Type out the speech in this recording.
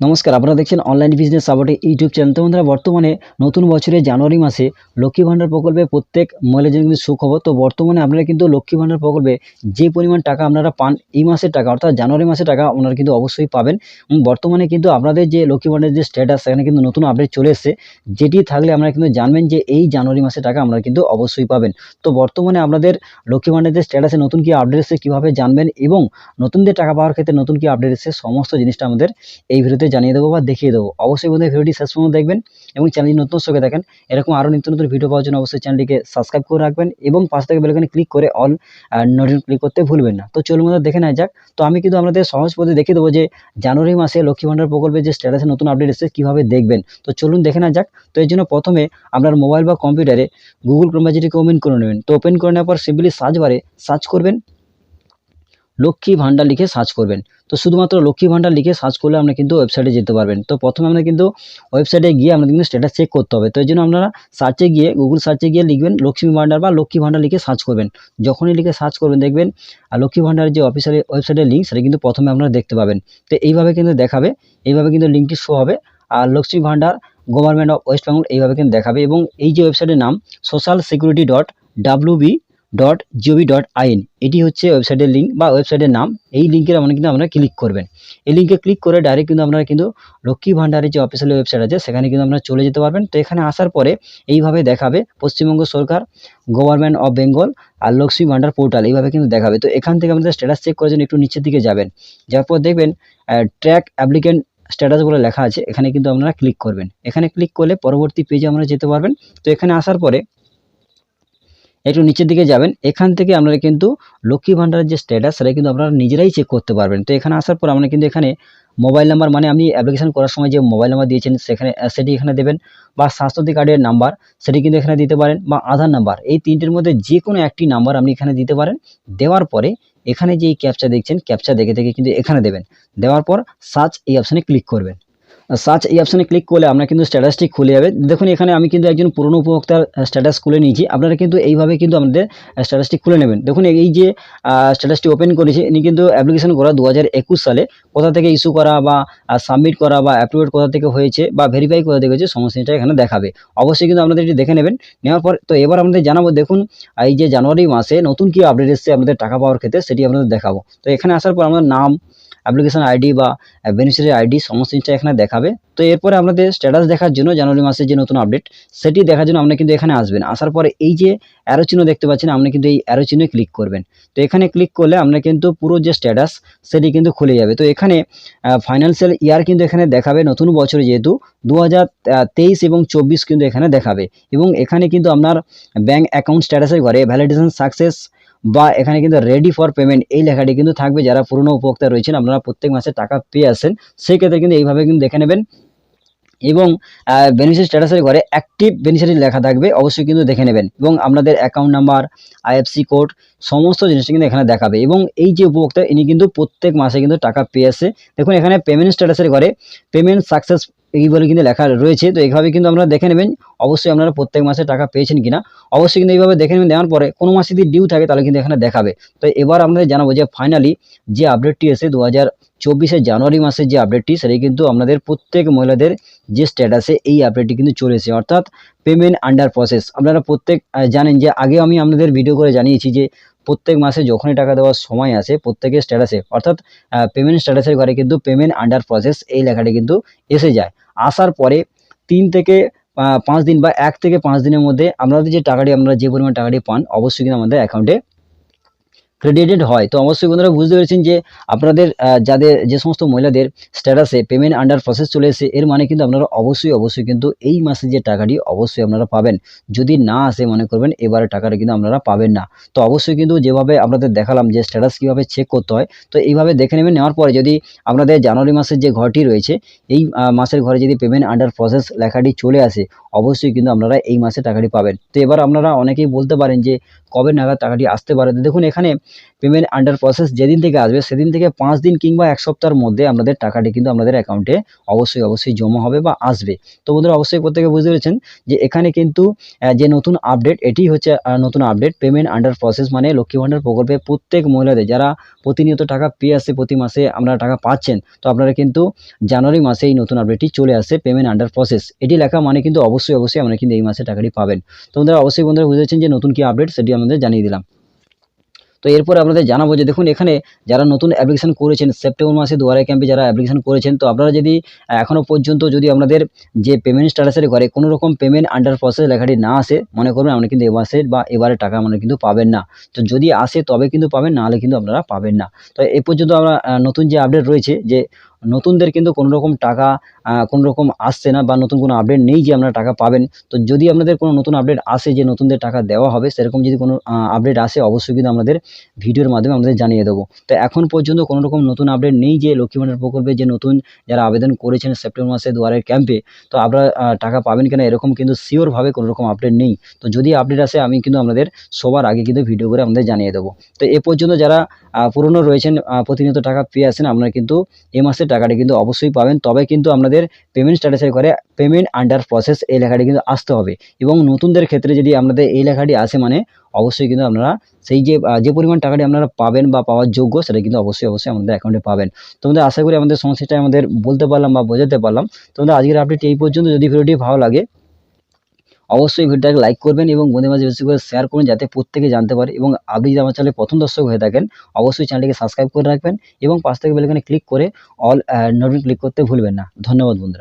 নমস্কার, আপনারা দেখছেন অনলাইন বিজনেস সাপোর্টে ইউটিউব চ্যানেল তো বন্ধুরা, বর্তমানে নতুন বছরে জানুয়ারি মাসে লক্ষ্মী ভাণ্ডার প্রকল্পে প্রত্যেক মহিলাদের কিন্তু সুখবর। তো বর্তমানে আপনারা কিন্তু লক্ষ্মী ভাণ্ডার প্রকল্পে যে পরিমাণ টাকা আপনারা পান এই মাসের টাকা, অর্থাৎ জানুয়ারি মাসের টাকা আপনারা কিন্তু অবশ্যই পাবেন। এবং বর্তমানে কিন্তু আপনাদের যে লক্ষ্মী ভাণ্ডারের যে স্ট্যাটাস সেখানে কিন্তু নতুন আপডেট চলে এসেছে। যেটি থাকলে আপনারা কিন্তু জানবেন যে এই জানুয়ারি মাসের টাকা আপনারা কিন্তু অবশ্যই পাবেন। তো বর্তমানে আপনাদের লক্ষ্মী ভাণ্ডারের যে স্ট্যাটাসে নতুন কি আপডেট এসেছে কীভাবে জানবেন এবং নতুনদের টাকা পাওয়ার ক্ষেত্রে নতুন কি আপডেট এসেছে, সমস্ত জিনিসটা আমাদের এই ভিডিওতে জানিয়ে দেবো বা দেখিয়ে দেবো। অবশ্যই বন্ধু ভিডিওটি শেষ পর্যন্ত দেখবেন এবং চ্যানেলটি নতুন সঙ্গে দেখেন এরকম আরও নিত্য নতুন ভিডিও পাওয়ার জন্য অবশ্যই চ্যানেলটিকে সাবস্ক্রাইব করে রাখবেন এবং পাশ থেকে বেলখানে ক্লিক করে অল নোটিফিকেশন ক্লিক করতে ভুলবেন না। তো চলুন বন্ধুরা দেখে নেওয়া যাক। তো আমি কিন্তু আপনাদের সহজ পথে দেখিয়ে দেবো যে জানুয়ারি মাসে লক্ষ্মী ভাণ্ডার প্রকল্পের যে স্ট্যাটাসে নতুন আপডেট এসেছে কীভাবে দেখবেন। তো চলুন দেখে নেওয়া যাক। তো এর জন্য প্রথমে আপনার মোবাইল বা কম্পিউটারে গুগল ক্রোম ওপেন করে নেবেন, তো ওপেন করে নেওয়ার পর সিম্পলি সার্চ বারে সার্চ করবেন। লক্ষ্মী ভাণ্ডার লিখে সার্চ করবেন। তো শুধুমাত্র লক্ষ্মী ভাণ্ডার লিখে সার্চ করলে আপনারা কিন্তু ওয়েবসাইটে যেতে পারবেন। তো প্রথমে আপনারা কিন্তু ওয়েবসাইটে গিয়ে আপনাদের কিন্তু স্ট্যাটাস চেক করতে হবে। তো এই জন্য আপনারা সার্চে গিয়ে গুগল সার্চে গিয়ে লিখবেন লক্ষ্মী ভাণ্ডার বা লক্ষ্মী ভাণ্ডার লিখে সার্চ করবেন। যখনই লিখে সার্চ করবেন, দেখবেন আর লক্ষ্মী ভাণ্ডারের যে অফিসিয়ালি ওয়েবসাইটের লিঙ্ক সেটা কিন্তু প্রথমে আপনারা দেখতে পাবেন। তো এইভাবে কিন্তু দেখাবে, এইভাবে কিন্তু লিঙ্কটি শো হবে। আর লক্ষ্মী ভাণ্ডার গভর্নমেন্ট অফ ওয়েস্ট বেঙ্গল এইভাবে কিন্তু দেখাবে। এবং এই যে ওয়েবসাইটের নাম social security dot WB dot gov dot in এটি হচ্ছে ওয়েবসাইটের লিঙ্ক বা ওয়েবসাইটের নাম। এই লিঙ্কের আপনারা কিন্তু আপনারা ক্লিক করবেন। এই লিঙ্কে ক্লিক করে ডাইরেক্ট কিন্তু আপনারা কিন্তু লক্ষ্মী ভাণ্ডারের যে অফিসিয়াল ওয়েবসাইট আছে, সেখানে কিন্তু আপনারা চলে যেতে পারবেন। তো এখানে আসার পরে এইভাবে দেখাবে পশ্চিমবঙ্গ সরকার গভর্নমেন্ট অফ বেঙ্গল আর লক্ষ্মী ভাণ্ডার পোর্টাল এইভাবে কিন্তু দেখাবে। তো এখান থেকে আপনাদের স্ট্যাটাস চেক করার জন্য একটু নিচের দিকে যাবেন। যাওয়ার পর দেখবেন ট্র্যাক অ্যাপ্লিকেন্ট স্ট্যাটাস বলে লেখা আছে, এখানে কিন্তু আপনারা ক্লিক করবেন। এখানে ক্লিক করলে পরবর্তী পেজে আপনারা যেতে পারবেন। তো এখানে আসার পরে একটু নিচের দিকে যাবেন, এখান থেকে আপনারা কিন্তু লক্ষ্মী ভাণ্ডারের যে স্ট্যাটাস সেটা কিন্তু আপনারা নিজেরাই চেক করতে পারবেন। তো এখানে আসার পর আমরা কিন্তু এখানে মোবাইল নাম্বার মানে আপনি অ্যাপ্লিকেশন করার সময় যে মোবাইল নাম্বার দিয়েছেন, সেখানে সেটি এখানে দেবেন। বা স্বাস্থ্যসাথী কার্ডের নাম্বার সেটি কিন্তু এখানে দিতে পারেন। বা আধার নাম্বার এই তিনটের মধ্যে যে কোনো একটি নাম্বার আপনি এখানে দিতে পারেন। দেওয়ার পরে এখানে যে ক্যাপচা দেখছেন ক্যাপচা দেখে দেখে কিন্তু এখানে দেবেন। দেওয়ার পর সার্চ এই অপশানে ক্লিক করবেন। সার্চ এই অপশানে ক্লিক করলে আপনার কিন্তু স্ট্যাটাসটি খুলে যাবে। দেখুন, এখানে আমি কিন্তু একজন পুরনো উপভোক্তার স্ট্যাটাস খুলে নিয়েছি। আপনারা কিন্তু এইভাবে কিন্তু আমাদের স্ট্যাটাসটি খুলে নেবেন। দেখুন, এই যে স্ট্যাটাসটি ওপেন করেছে, ইনি কিন্তু অ্যাপ্লিকেশন করা দু হাজার একুশ সালে, কোথা থেকে ইস্যু করা বা সাবমিট করা বা অ্যাপ্রুভেড কোথা থেকে হয়েছে বা ভেরিফাই কোথা থেকে হয়েছে, সমস্ত জিনিসটা এখানে দেখাবে। অবশ্যই কিন্তু আপনাদের এটি দেখে নেবেন। নেওয়ার পর, তো এবার আমাদের জানাব, দেখুন, এই যে জানুয়ারি মাসে নতুন কি আপডেট এসছে আপনাদের টাকা পাওয়ার ক্ষেত্রে, সেটি আপনাদের দেখাবো। তো এখানে আসার পর আমাদের নাম অ্যাপ্লিকেশন আইডি বা বেনিফিশিয়ারি আইডি সমস্ত জিনিসটা এখানে দেখাবে। তো এরপরে আপনাদের স্ট্যাটাস দেখার জন্য জানুয়ারি মাসের যে নতুন আপডেট সেটি দেখার জন্য আপনি কিন্তু এখানে আসবেন। আসার পরে এই যে অ্যারো চিহ্ন দেখতে পাচ্ছেন, আপনি কিন্তু এই অ্যারো চিহ্নে ক্লিক করবেন। তো এখানে ক্লিক করলে আপনার কিন্তু পুরো যে স্ট্যাটাস সেটি কিন্তু খুলে যাবে। তো এখানে ফাইন্যান্সিয়াল ইয়ার কিন্তু এখানে দেখাবে, নতুন বছরে যেহেতু দু এবং চব্বিশ কিন্তু এখানে দেখাবে। এবং এখানে কিন্তু আপনার ব্যাঙ্ক অ্যাকাউন্ট স্ট্যাটাসের ঘরে ভ্যালিডেশন সাকসেস বা এখানে কিন্তু রেডি ফর পেমেন্ট এই লেখাটি কিন্তু থাকবে যারা পুরনো উপভোক্তা রয়েছেন, আপনারা প্রত্যেক মাসে টাকা পেয়ে আসেন। সেই ক্ষেত্রে কিন্তু এইভাবে কিন্তু দেখে নেবেন। এবং বেনিফিশিয়ারি স্ট্যাটাসের ঘরে অ্যাক্টিভ বেনিফিশিয়ারি লেখা থাকবে, অবশ্যই কিন্তু দেখে নেবেন। এবং আপনাদের অ্যাকাউন্ট নাম্বার আইএফসি কোড সমস্ত জিনিসটা কিন্তু এখানে দেখাবে। এবং এই যে উপভোক্তা, ইনি কিন্তু প্রত্যেক মাসে কিন্তু টাকা পেয়ে আসে। দেখুন, এখানে পেমেন্ট স্ট্যাটাসের ঘরে পেমেন্ট সাকসেস এই বলে কিন্তু লেখা রয়েছে। তো এইভাবে কিন্তু আপনারা দেখে নেবেন, অবশ্যই আপনারা প্রত্যেক মাসে টাকা পেয়েছেন কিনা। অবশ্যই কিন্তু এইভাবে দেখে নেবেন, দেওয়ার পরে কোনো মাসে যদি ডিউ থাকে তাহলে কিন্তু এখানে দেখাবে। তো এবার আপনাদের জানাব যে ফাইনালি যে আপডেটটি এসে দু হাজার চব্বিশে জানুয়ারি মাসের যে আপডেটটি সেটি কিন্তু আপনাদের প্রত্যেক মহিলাদের যে স্ট্যাটাসে এই আপডেটটি কিন্তু চলেছে অর্থাৎ পেমেন্ট আন্ডার প্রসেস আপনারা প্রত্যেক জানেন যে আগে আমি আপনাদের ভিডিও করে জানিয়েছি যে প্রত্যেক মাসে যখনই টাকা দেওয়ার সময় আসে প্রত্যেকের স্ট্যাটাসে অর্থাৎ পেমেন্ট স্ট্যাটাসের ঘরে কিন্তু পেমেন্ট আন্ডার প্রসেস এই লেখাটি কিন্তু এসে যায়। আসার পরে তিন থেকে পাঁচ দিন বা এক থেকে পাঁচ দিনের মধ্যে আপনাদের যে টাকাটি আপনারা যে পরিমাণ টাকাটি পান, অবশ্যই কিন্তু আমাদের অ্যাকাউন্টে ক্রেডিটেড হয়। তো অবশ্যই বন্ধুরা বুঝতে পেরেছেন যে আপনাদের যাদের যে সমস্ত মহিলাদের স্ট্যাটাসে পেমেন্ট আন্ডার প্রসেস চলে এসে এর মানে কিন্তু আপনারা অবশ্যই অবশ্যই কিন্তু এই মাসে যে টাকাটি অবশ্যই আপনারা পাবেন। যদি না আসে মনে করবেন, এবারে টাকাটা কিন্তু আপনারা পাবেন না। তো অবশ্যই কিন্তু যেভাবে আপনাদের দেখালাম যে স্ট্যাটাস কীভাবে চেক করতে হয়, তো এইভাবে দেখে নেবেন, নেওয়ার পরে যদি আপনাদের জানুয়ারি মাসের যে ঘরটি রয়েছে, এই মাসের ঘরে যদি পেমেন্ট আন্ডার প্রসেস লেখাটি চলে আসে, অবশ্যই কিন্তু আপনারা এই মাসে টাকাটি পাবেন। তো এবার আপনারা অনেকেই বলতে পারেন যে কবে নাগাদ টাকাটি আসতে পারে। দেখুন এখানে পেমেন্ট আন্ডার প্রসেস যেদিন থেকে আসবে, সেদিন থেকে পাঁচ দিন কিংবা এক সপ্তাহের মধ্যে আপনাদের টাকাটি কিন্তু আপনাদের অ্যাকাউন্টে অবশ্যই অবশ্যই জমা হবে বা আসবে। তো বন্ধুরা, অবশ্যই প্রত্যেকে বুঝতে পেরেছেন যে এখানে কিন্তু যে নতুন আপডেট এটি হচ্ছে নতুন আপডেট পেমেন্ট আন্ডার প্রসেস মানে লক্ষ্মী ভাণ্ডার প্রকল্পে প্রত্যেক মহিলাদের, যারা প্রতিনিয়ত টাকা পেয়ে আসছে, প্রতি মাসে আপনারা টাকা পাচ্ছেন, তো আপনারা কিন্তু জানুয়ারি মাসে এই নতুন আপডেটটি চলে আসছে পেমেন্ট আন্ডার প্রসেস এটি লেখা মানে কিন্তু অবশ্যই অবশ্যই আপনারা কিন্তু এই মাসে টাকাটি পাবেন। তো বন্ধুরা, অবশ্যই বন্ধুরা বুঝেছেন যে নতুন কি আপডেট সেটি আমাদের জানিয়ে দিলাম। তো এরপরে আপনাদের জানাব যে দেখুন, এখানে যারা নতুন অ্যাপ্লিকেশন করেছেন, সেপ্টেম্বর মাসে দুয়ারে ক্যাম্পে যারা অ্যাপ্লিকেশন করেছেন, তো আপনারা যদি এখনও পর্যন্ত যদি আপনাদের যে পেমেন্ট স্ট্যাটাসের ঘরে কোনো রকম পেমেন্ট আন্ডার প্রসেস লেখাটি না আসে, মনে করবেন আপনি কিন্তু এবারে বা এবারে টাকা আপনারা কিন্তু পাবেন না। তো যদি আসে তবে কিন্তু পাবেন, না হলে কিন্তু আপনারা পাবেন না। তো এ পর্যন্ত আমরা নতুন যে আপডেট রয়েছে যে নতুনদের কিন্তু কোনো রকম টাকা কোনো রকম আসছে না বা নতুন কোনো আপডেট নেই যে আপনারা টাকা পাবেন। তো যদি আপনাদের কোনো নতুন আপডেট আসে যে নতুনদের টাকা দেওয়া হবে, সেরকম যদি কোনো আপডেট আসে, অবশ্যই কিন্তু আমাদের ভিডিওর মাধ্যমে আমাদের জানিয়ে দেবো। তো এখন পর্যন্ত কোনো রকম নতুন আপডেট নেই যে লক্ষ্মী ভাণ্ডার প্রকল্পে যে নতুন যারা আবেদন করেছেন সেপ্টেম্বর মাসে দুয়ারের ক্যাম্পে তো আপনারা টাকা পাবেন কিনা এরকম কিন্তু শিওরভাবে কোনো রকম আপডেট নেই। তো যদি আপডেট আসে, আমি কিন্তু আপনাদের সবার আগে কিন্তু ভিডিও করে আমাদের জানিয়ে দেবো। তো এ পর্যন্ত যারা পুরনো রয়েছেন প্রতিনিয়ত টাকা পেয়ে আসেন, আপনারা কিন্তু এ মাসের টাকাটি কিন্তু অবশ্যই পাবেন। তবে কিন্তু আপনাদের পেমেন্ট স্ট্যাটাসের ঘরে পেমেন্ট আন্ডার প্রসেস এই লেখাটি কিন্তু আসতে হবে। এবং নতুনদের ক্ষেত্রে যদি আপনাদের এই লেখাটি আসে মানে অবশ্যই কিন্তু আপনারা সেই যে যে পরিমাণ টাকাটি আপনারা পাবেন বা পাওয়ার যোগ্য, সেটা কিন্তু অবশ্যই অবশ্যই আমাদের অ্যাকাউন্টে পাবেন। তোমাদের আশা করি আমাদের সমস্যাটা আমাদের বলতে পারলাম বা বোঝাতে পারলাম। তোমাদের আজকের আপডেট এই পর্যন্ত। যদি ভিডিওটি ভালো লাগে অবশ্যই ভিডিওটাকে লাইক করবেন এবং বন্ধু মাঝে বেশি করে শেয়ার করুন যাতে প্রত্যেকে জানতে পারে এবং আপনি যদি আমার চ্যানেলে প্রথম দর্শক হয়ে থাকেন, অবশ্যই চ্যানেলটিকে সাবস্ক্রাইব করে রাখবেন এবং পাশ থেকে বেলেখানে ক্লিক করে অল নোটিফিকেশন ক্লিক করতে ভুলবেন না। ধন্যবাদ বন্ধুরা।